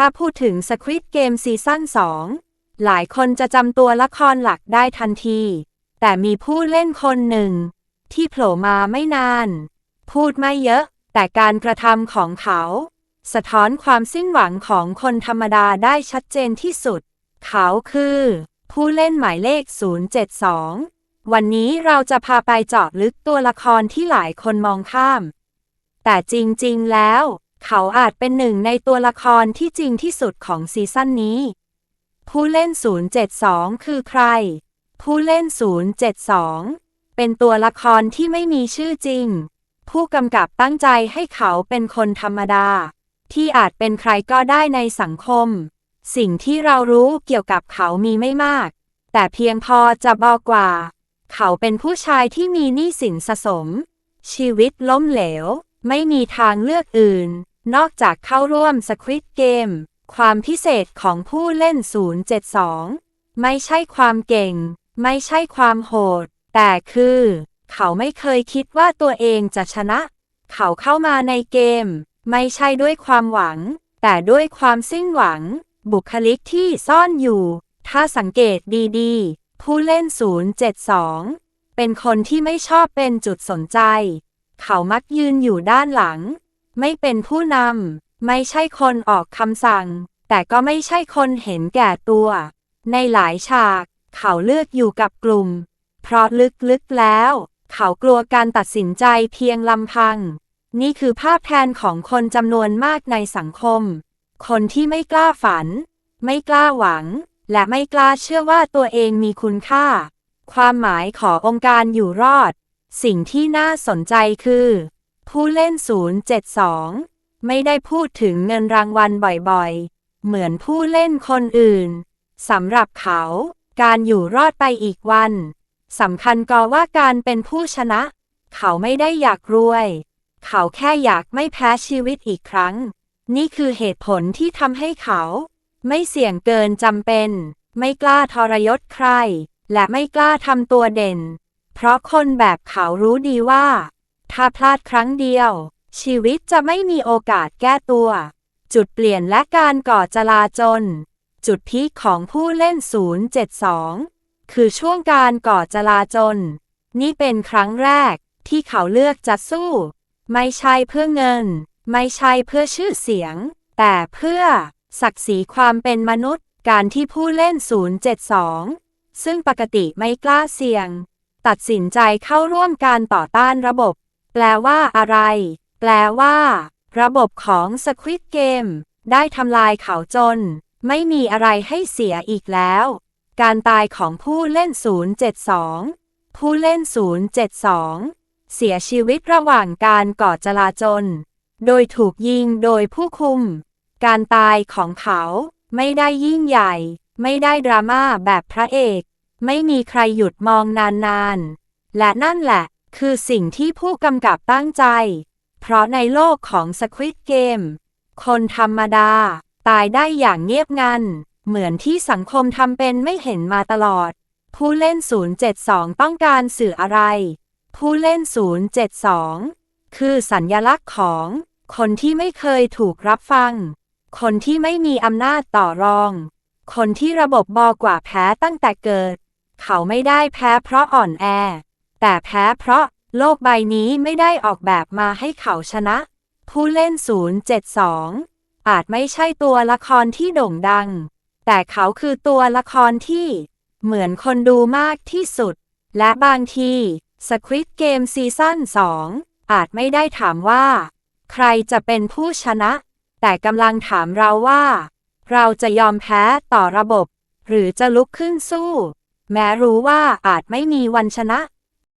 ถ้าพูดถึง Squid Game ซีซั่น2 หลายคนจะจำตัวละครหลักได้ทันที แต่มีผู้เล่นคนหนึ่ง ที่โผล่มาไม่นาน พูดไม่เยอะ แต่การกระทำของเขา สะท้อนความสิ้นหวังของคนธรรมดาได้ชัดเจนที่สุด เขาคือ ผู้เล่นหมายเลข 072 วันนี้เราจะพาไปเจาะลึกตัวละครที่หลายคนมองข้าม แต่จริงๆแล้ว เขาอาจเป็นหนึ่งในตัวละครที่จริงที่สุดของซีซั่นนี้ ผู้เล่น 072 คือใคร ผู้เล่น 072 เป็นตัวละครที่ไม่มีชื่อจริง ผู้กำกับตั้งใจให้เขาเป็นคนธรรมดา ที่อาจเป็นใครก็ได้ในสังคม สิ่งที่เรารู้เกี่ยวกับเขามีไม่มาก แต่เพียงพอจะบอกว่า เขาเป็นผู้ชายที่มีหนี้สินสะสม ชีวิตล้มเหลวไม่มีทางเลือกอื่น นอกจากเข้าร่วมสควิตเกม ความพิเศษของผู้เล่น 072 ไม่ใช่ความเก่ง ไม่ใช่ความโหด แต่คือ เขาไม่เคยคิดว่าตัวเองจะชนะ เขาเข้ามาในเกม ไม่ใช่ด้วยความหวัง แต่ด้วยความสิ้นหวัง บุคลิกที่ซ่อนอยู่ ถ้าสังเกตดีๆ ผู้เล่น 072 เป็นคนที่ไม่ชอบเป็นจุดสนใจ เขามักยืนอยู่ด้านหลัง ไม่เป็นผู้นำ ไม่ใช่คนออกคำสั่ง แต่ก็ไม่ใช่คนเห็นแก่ตัว ในหลายฉาก เขาเลือกอยู่กับกลุ่ม เพราะลึกๆแล้ว เขากลัวการตัดสินใจเพียงลำพัง นี่คือภาพแทนของคนจำนวนมากในสังคม คนที่ไม่กล้าฝัน ไม่กล้าหวัง และไม่กล้าเชื่อว่าตัวเองมีคุณค่า ความหมายขององค์การอยู่รอด สิ่งที่น่าสนใจคือ ผู้เล่น 072 ไม่ได้พูดถึงเงินรางวัลบ่อยๆ เหมือนผู้เล่นคนอื่น สำหรับเขา การอยู่รอดไปอีกวันสำคัญก็ว่าการเป็นผู้ชนะ เขาไม่ได้อยากรวย เขาแค่อยากไม่แพ้ชีวิตอีกครั้ง นี่คือเหตุผลที่ทำให้เขา ไม่เสี่ยงเกินจำเป็น ไม่กล้าทรยศใคร และไม่กล้าทำตัวเด่น เพราะคนแบบเขารู้ดีว่า ถ้าพลาดครั้งเดียว ชีวิตจะไม่มีโอกาสแก้ตัว จุดเปลี่ยนและการก่อจลาจล จุดพีคของผู้เล่น 072 คือช่วงการก่อจลาจล นี่เป็นครั้งแรกที่เขาเลือกจะสู้ ไม่ใช่เพื่อเงิน ไม่ใช่เพื่อชื่อเสียง แต่เพื่อ ศักดิ์ศรีความเป็นมนุษย์ การที่ผู้เล่น 072 ซึ่งปกติไม่กล้าเสี่ยง ตัดสินใจเข้าร่วมการต่อต้านระบบ แปลว่าอะไร แปลว่า ระบบของ Squid Game ได้ทำลายเขาจน ไม่มีอะไรให้เสียอีกแล้ว การตายของผู้เล่น 072 ผู้เล่น 072 เสียชีวิตระหว่างการก่อจลาจล โดยถูกยิงโดยผู้คุม การตายของเขาไม่ได้ยิ่งใหญ่ ไม่ได้ดราม่าแบบพระเอก ไม่มีใครหยุดมองนานๆ และนั่นแหละ คือสิ่งที่ผู้กำกับตั้งใจ เพราะในโลกของ Squid Game คนธรรมดา ตายได้อย่างเงียบงัน เหมือนที่สังคมทำเป็นไม่เห็นมาตลอด ผู้เล่น 072 ต้องการสื่ออะไร ผู้เล่น 072 คือสัญญลักษณ์ของ คนที่ไม่เคยถูกรับฟัง คนที่ไม่มีอำนาจต่อรอง คนที่ระบบบอกว่าแพ้ตั้งแต่เกิด เขาไม่ได้แพ้เพราะอ่อนแอ แต่แพ้เพราะโลกใบนี้ไม่ได้ออกแบบมาให้เขาชนะ ผู้เล่น 072 อาจไม่ใช่ตัวละครที่โด่งดัง แต่เขาคือตัวละครที่ เหมือนคนดูมากที่สุด และบางที Squid Game ซีซั่น2 อาจไม่ได้ถามว่า ใครจะเป็นผู้ชนะ แต่กำลังถามเราว่า เราจะยอมแพ้ต่อระบบ หรือจะลุกขึ้นสู้ แม้รู้ว่าอาจไม่มีวันชนะ